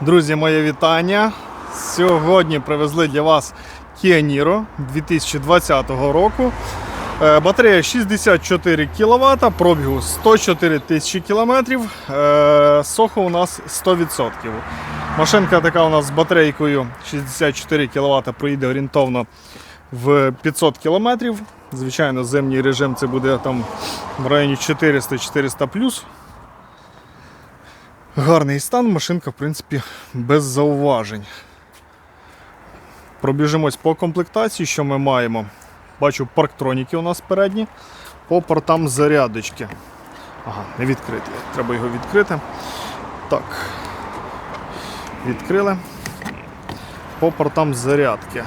Друзі, моє вітання. Сьогодні привезли для вас Kia Niro 2020 року. Е, Батарея 64 кВт, пробігу 104 тисячі кілометрів. Е, Сохо у нас 100%. Машинка така у нас з батарейкою 64 кВт проїде орієнтовно в 500 км. Звичайно, зимній режим це буде там в районі 400-400 плюс. Гарний стан, машинка, в принципі, без зауважень. Пробіжимось по комплектації, що ми маємо. Бачу, парктроніки у нас передні, по портам зарядочки. Ага, не відкритий. Треба його відкрити. Так. Відкрили. По портам зарядки.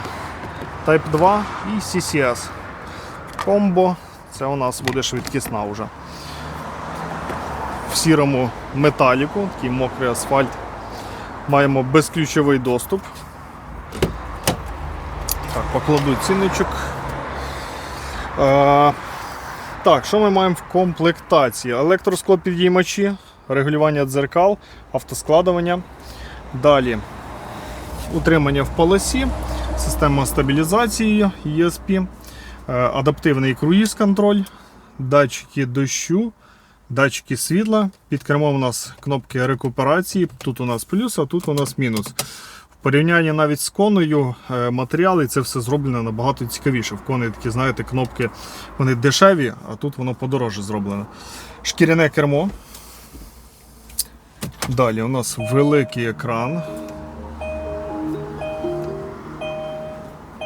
Type 2 і CCS. Комбо. Це у нас буде швидкісна вже в сірому металіку, такий мокрий асфальт. Маємо безключовий доступ. Так, покладу цінничок. Е, так, що ми маємо в комплектації? Електросклопідіймачі, регулювання дзеркал, автоскладування. Далі утримання в полосі, система стабілізації ESP, е, адаптивний круїз-контроль, датчики дощу, датчики світла. Під кермом у нас кнопки рекуперації. Тут у нас плюс, а тут у нас мінус. В порівнянні навіть з коною е, матеріали це все зроблено набагато цікавіше. В кони такі, знаєте, кнопки вони дешеві, а тут воно подорожче зроблено. Шкіряне кермо. Далі у нас великий екран.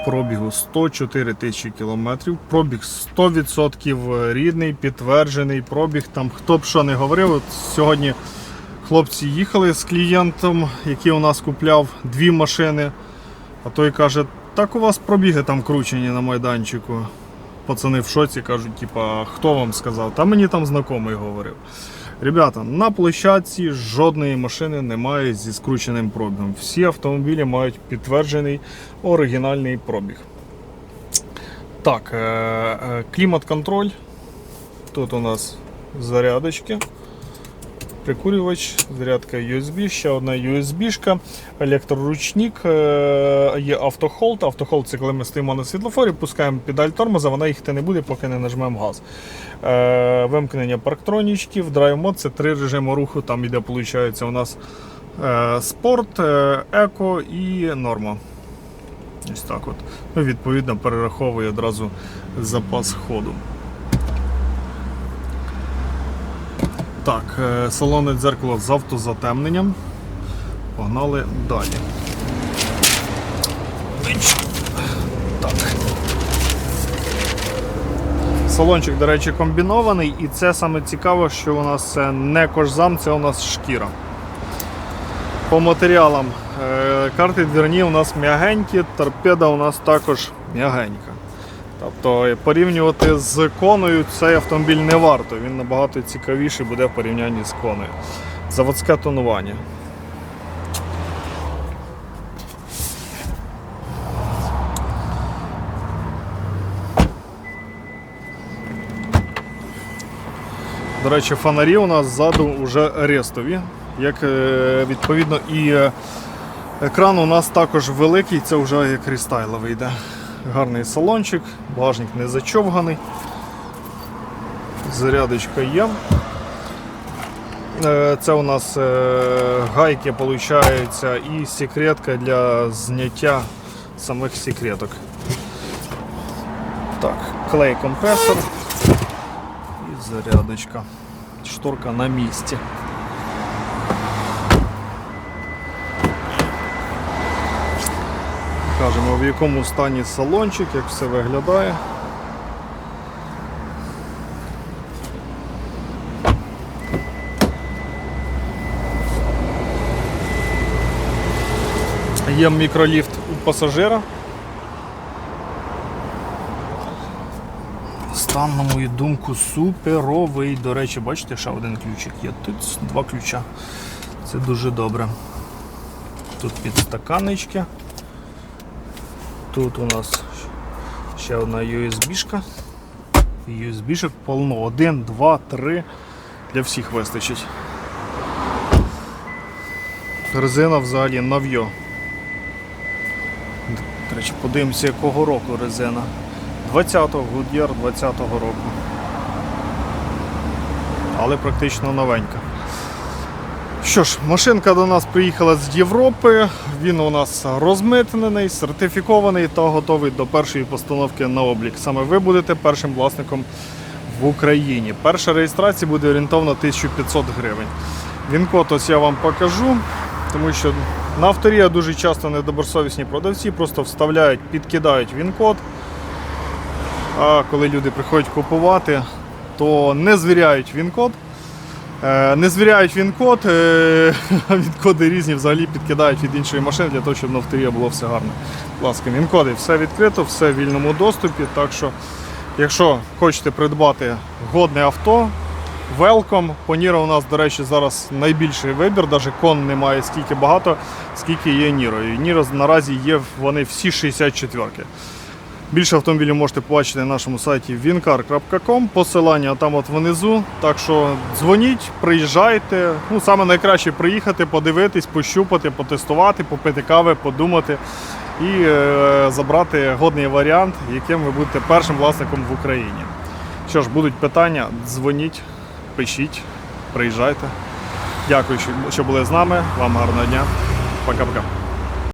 Пробігу 104 тисячі кілометрів. Пробіг 100% рідний, підтверджений пробіг. Там хто б що не говорив. От сьогодні хлопці їхали з клієнтом, який у нас купляв дві машини. А той каже, так у вас пробіги там кручені на майданчику. Пацани в шоці кажуть, типа, хто вам сказав? Та мені там знайомий говорив. Ребята, на площадці жодної машини немає зі скрученим пробігом. Всі автомобілі мають підтверджений оригінальний пробіг. Так, е- е, клімат-контроль. Тут у нас зарядочки. Прикурювач, зарядка USB, ще одна USB-шка, електроручник, е, є автохолд. Автохолд це коли ми стоїмо на світлофорі, пускаємо педаль тормоза, вона їхати не буде, поки не нажмемо газ. Е, Вимкнення парктронічків, драйв мод це три режими руху. Там іде, виходить, у нас е, спорт, еко і норма. Ось так от. Ну, відповідно, перераховує одразу запас ходу. Так, е, салонне дзеркало з автозатемненням. Погнали далі. Так. Салончик, до речі, комбінований, і це саме цікаво, що у нас це не кожзам, це у нас шкіра. По матеріалам е, карти двірні у нас м'ягенькі, торпеда у нас також м'ягенька. Тобто порівнювати з коною цей автомобіль не варто, він набагато цікавіший буде в порівнянні з коною. Заводське тонування. До речі, фонарі у нас ззаду вже рестові, як е, відповідно і е, екран у нас також великий, це вже як рестайловий йде. Гарний салончик, багажник не зачовганий. Зарядочка є. Е, Це у нас е, гайки, виходить, і секретка для зняття самих секреток. Так, клей компресор і зарядочка. Шторка на місці. Кажемо, в якому стані салончик, як все виглядає. Є мікроліфт у пасажира. Стан, на мою думку, суперовий. До речі, бачите, ще один ключик є. Тут два ключа. Це дуже добре. Тут підстаканнички. Тут у нас ще одна USB-шка. USB-шок полно. Один, два, три. Для всіх вистачить. резина взагалі нов'йо. До речі, подивимося, якого року резина. 20-го, Goodyear 20-го року. Але практично новенька. Що ж, машинка до нас приїхала з Європи. Він у нас розмитнений, сертифікований та готовий до першої постановки на облік. Саме ви будете першим власником в Україні. Перша реєстрація буде орієнтовно 1500 гривень. Він-код ось я вам покажу, тому що на авторія дуже часто недобросовісні продавці просто вставляють, підкидають він-код. А коли люди приходять купувати, то не звіряють він-код. Е, Не звіряють він-код, е, він-коди різні взагалі підкидають від іншої машини для того, щоб на авторія було все гарно. Будь ласка, він-коди, все відкрито, все в вільному доступі. Так що, якщо хочете придбати годне авто, welcome. По Ніро у нас, до речі, зараз найбільший вибір, навіть кон немає стільки багато, скільки є Ніро. І Ніро наразі є вони всі 64-ки. Більше автомобілів можете побачити на нашому сайті wincar.com. Посилання там от внизу. Так що дзвоніть, приїжджайте. Ну, саме найкраще приїхати, подивитись, пощупати, потестувати, попити кави, подумати і е, забрати годний варіант, яким ви будете першим власником в Україні. Що ж, будуть питання, дзвоніть, пишіть, приїжджайте. Дякую, що- були з нами. Вам гарного дня. Пока-пока.